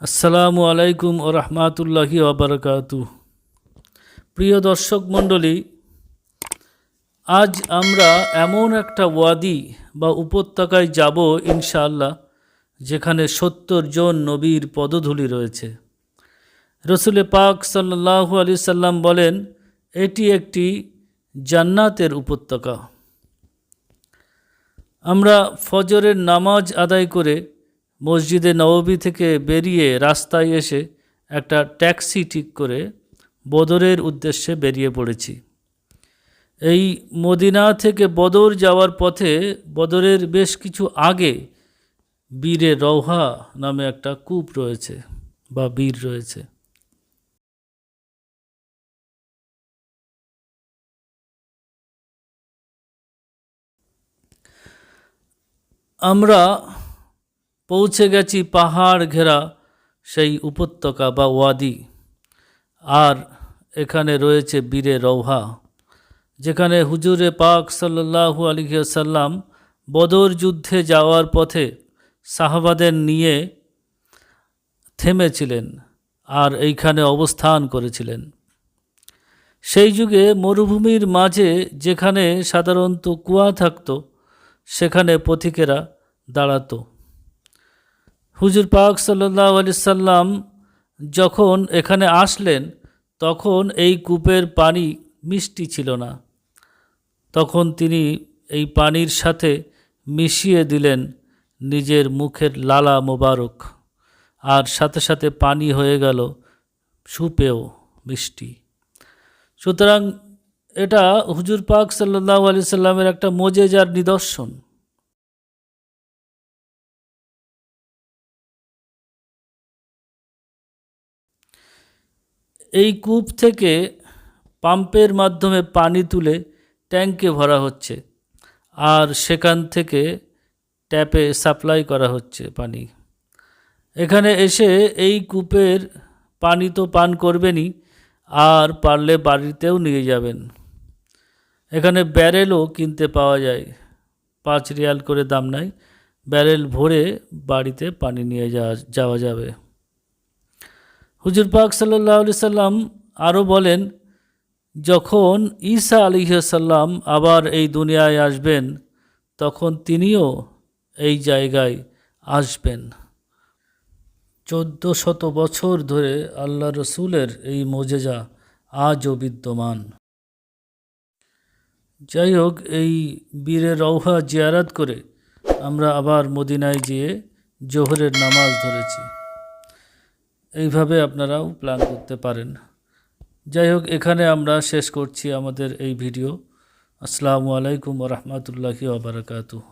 আসসালামু আলাইকুম ও রহমাতুল্লাহি ওবরকাতু প্রিয় দর্শক মণ্ডলী, আজ আমরা এমন একটা ওয়াদি বা উপত্যকায় যাব ইনশাআল্লাহ, যেখানে সত্তর জন নবীর পদধূলি রয়েছে। রসুলে পাক সাল্লাল্লাহু আলি সাল্লাম বলেন, এটি একটি জান্নাতের উপত্যকা। আমরা ফজরের নামাজ আদায় করে মসজিদে নববী থেকে বেরিয়ে রাস্তায় এসে একটা ট্যাক্সি ঠিক করে বদরের উদ্দেশ্যে বেরিয়ে পড়েছি। এই মদিনা থেকে বদর যাওয়ার পথে বদরের বেশ কিছু আগে বীরে রৌহা নামে একটা কূপ রয়েছে বা বীর রয়েছে। আমরা পৌঁছে গেছি পাহাড় ঘেরা সেই উপত্যকা বা ওয়াদি। আর এখানে রয়েছে বীরে রৌহা যেখানে হুজুরে পাক সাল্লাহু আলিহাসাল্লাম বদর যুদ্ধে যাওয়ার পথে সাহাবাদের নিয়ে থেমেছিলেন আর এইখানে অবস্থান করেছিলেন। সেই যুগে মরুভূমির মাঝে যেখানে সাধারণত কুয়া থাকত, সেখানে পথিকেরা দাঁড়াতো। হুজুর পাক সাল্লাহ আলি সাল্লাম যখন এখানে আসলেন, তখন এই কূপের পানি মিষ্টি ছিল না। তখন তিনি এই পানির সাথে মিশিয়ে দিলেন নিজের মুখের লালা মোবারক, আর সাথে সাথে পানি হয়ে গেল সুপেও মিষ্টি। সুতরাং এটা হুজুর পাক সাল্লাহ আলি সাল্লামের একটা মোজেজার নিদর্শন। এই কূপ থেকে পাম্পের মাধ্যমে পানি তুলে ট্যাঙ্কে ভরা হচ্ছে। আর সেখান থেকে ট্যাপে সাপ্লাই করা হচ্ছে পানি। এখানে এসে এই কূপের পানি তো পান করবেনই, আর পারলে বাড়িতেও নিয়ে যাবেন। এখানে ব্যারেলও কিনতে পাওয়া যায়। পাঁচ রিয়াল করে দাম নাই। ব্যারেল ভরে বাড়িতে পানি নিয়ে যাওয়া যাওয়া যাবে। হুজুর পাক সাল্লাহ সাল্লাম আরও বলেন, যখন ঈসা আলিহাসাল্লাম আবার এই দুনিয়ায় আসবেন, তখন তিনিও এই জায়গায় আসবেন। চোদ্দ শত বছর ধরে আল্লাহ রসুলের এই মোজেজা আজও বিদ্যমান। যাই হোক, এই বীরের রৌহা জিয়ারাত করে আমরা আবার মদিনায় গিয়ে জোহরের নামাজ ধরেছি। এইভাবে আপনারাও প্ল্যান করতে পারেন। যাই হোক, এখানে আমরা শেষ করছি আমাদের এই ভিডিও আসসালামু আলাইকুম রহমতুল্লাহি ওবরাকাতুহ